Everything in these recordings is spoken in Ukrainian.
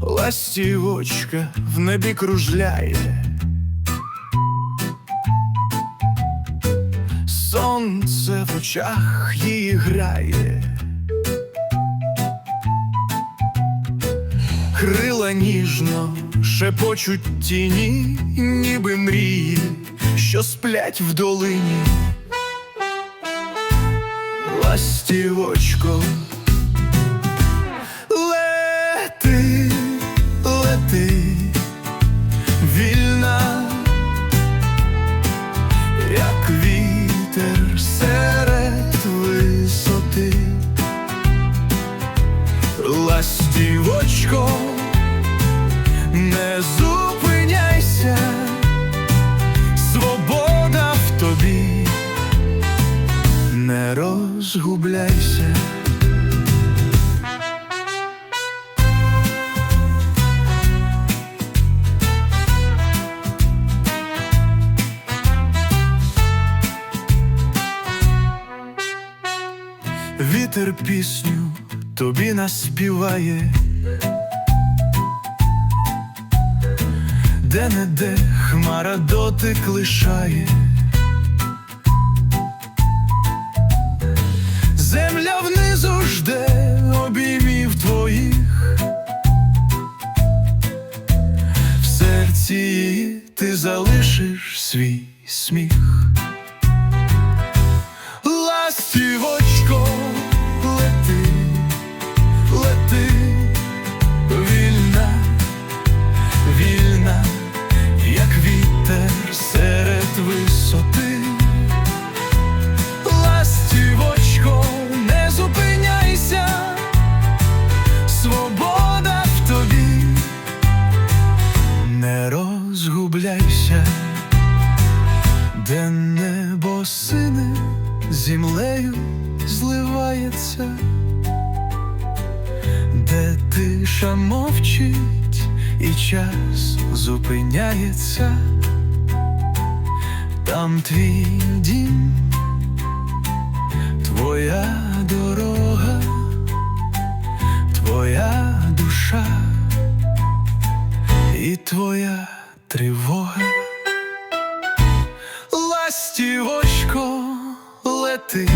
ластівочка в небі кружляє. Сонце в очах її грає. Крила ніжно шепочуть тіні, ніби мрії, що сплять в долині. Ластівочко, Ластівочко, не зупиняйся, свобода в тобі, не розгубляйся. Вітер пісню тобі наспіває, де не де хмара дотик лишає. Земля внизу жде обіймів твоїх, в серці ти залишиш свій сміх. Зливається, де тиша мовчить і час зупиняється, там твій дім, твоя дорога, твоя душа і твоя тривога. Ластівочко, лети,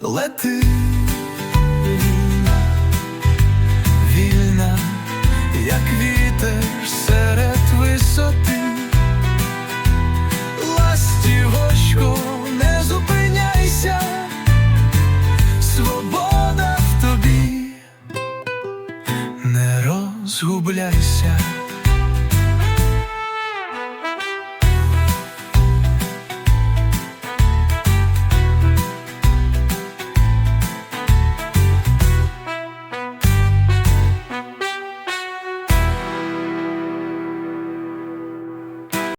лети, вільна, як вітер серед висоти. Ластівочко, не зупиняйся, свобода в тобі, не розгубляйся.